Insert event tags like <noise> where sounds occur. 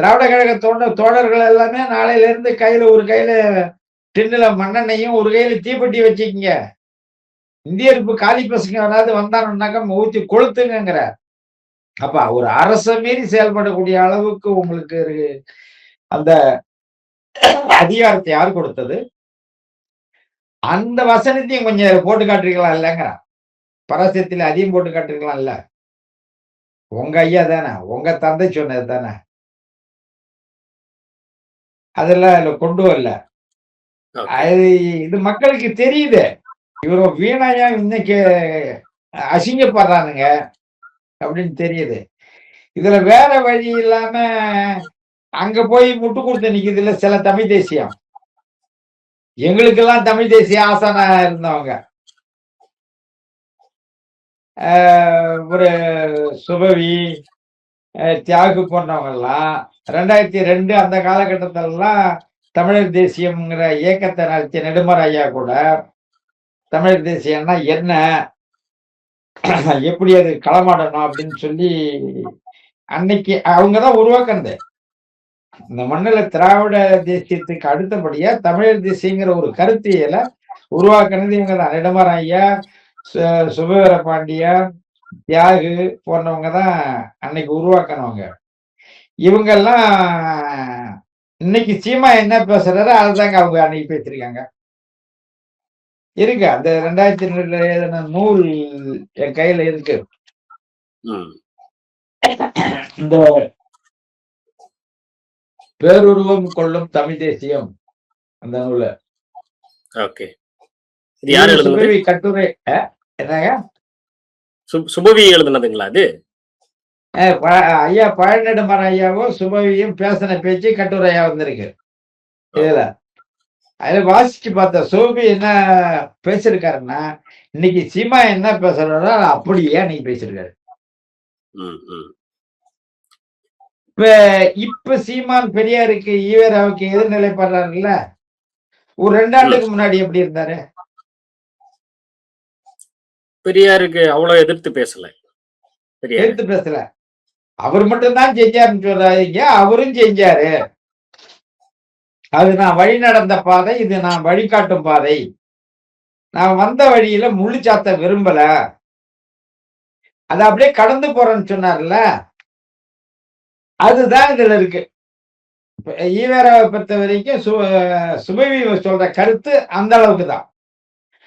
திராவிட கழக தோண்ட தோழர்கள் எல்லாமே நாளையில இருந்து கையில ஒரு கையில டின்னுல மண்ணெண்ணையும் ஒரு கையில தீப்பெட்டி வச்சுக்கிங்க. இந்தியருப்பு காலி பசங்க யாராவது வந்தானுன்னாக்கா ஊத்தி கொளுத்துங்கிற அப்ப ஒரு அரச மீறி செயல்படக்கூடிய அளவுக்கு உங்களுக்கு அந்த அதிகாரத்தை யார் கொடுத்தது? அந்த வசனத்தையும் கொஞ்சம் போட்டு காட்டுறீங்களா இல்லைங்க? பரசத்தில் அதையும் போட்டு காட்டுறீங்களா இல்ல? உங்க ஐயா தானே உங்க தந்தை சொன்னது தானே. அதெல்லாம் இதுல கொண்டு வரல. அது இது மக்களுக்கு தெரியுது. இவரு வீணாயா இன்னைக்கு அசிங்கப்படுறானுங்க அப்படின்னு தெரியுது. இதுல வேற வழி இல்லாம அங்க போய் முட்டு கொடுத்து நிக்குது இல்ல சில தமிழ் தேசியம். எங்களுக்கெல்லாம் தமிழ் தேசிய ஆசானா இருந்தவங்க. ஆஹ் ஒரு சுபவி தியாகு போன்றவங்கெல்லாம் ரெண்டாயிரத்தி ரெண்டு அந்த காலகட்டத்திலலாம் தமிழர் தேசியம்ங்கிற இயக்கத்தை நடத்திய நெடுமர் ஐயா கூட தமிழர் தேசியம்னா என்ன? <clears throat> எப்படி அது களமாடணும் அப்படின்னு சொல்லி அன்னைக்கு அவங்கதான் உருவாக்குனது இந்த மண்ணுல திராவிட தேசியத்துக்கு அடுத்தபடியா தமிழர் தேசியங்கிற ஒரு கருத்தியல உருவாக்குனது இவங்க தான் நெடுமர் ஐயா சு- சுபவீர பாண்டியா தியாகு போன்றவங்க தான் அன்னைக்கு உருவாக்குனவங்க. இவங்கெல்லாம் இன்னைக்கு சீமா என்ன பேசுறாரோ அதுதாங்க அவங்க அன்னைக்கு பேசிருக்காங்க இருக்கு அந்த ரெண்டாயிரத்தி ரெண்டுல எழுதின நூல் என் கையில இருக்கு. இந்த பேருருவம் கொள்ளும் தமிழ் தேசியம் அந்த நூல கட்டுரை என்னங்க? சுபவி எழுதுனதுங்களா அது? ஐயா பழநெடுமர ஐயாவும் சுபவியும் பேசின பேச்சு கட்டுரையா வந்திருக்கு. இதுல. அதுல வாசிச்சு பார்த்த சுபவி என்ன பேசிருக்காருன்னா இன்னைக்கு சீமா என்ன பேசுறாரோ அப்படியே அன்னைக்கு ம் இப்ப இப்ப சீமான் பெரியாருக்கு ஈவேராவுக்கு எதிர்நிலைப்படுறாருல்ல? ஒரு ரெண்டு ஆண்டுக்கு முன்னாடி எப்படி இருந்தாரு? பெரியாருக்கு அவ்வளவு எதிர்த்து பேசல. எதிர்த்து பேசல. அவர் மட்டும்தான் செஞ்சாருன்னு சொல்றாதீங்க அவரும் செஞ்சாரு. அது நான் வழி நடந்த பாதை இது நான் வழிகாட்டும் பாதை. நான் வந்த வழியில முள்ளு சாத்த விரும்பல. அதை அப்படியே கடந்து போறேன்னு சொன்னார்ல. அதுதான் இதுல இருக்கு. ஈவேராவை பொறுத்த வரைக்கும் சு சுபவி சொல்ற கருத்து அந்த அளவுக்கு தான்.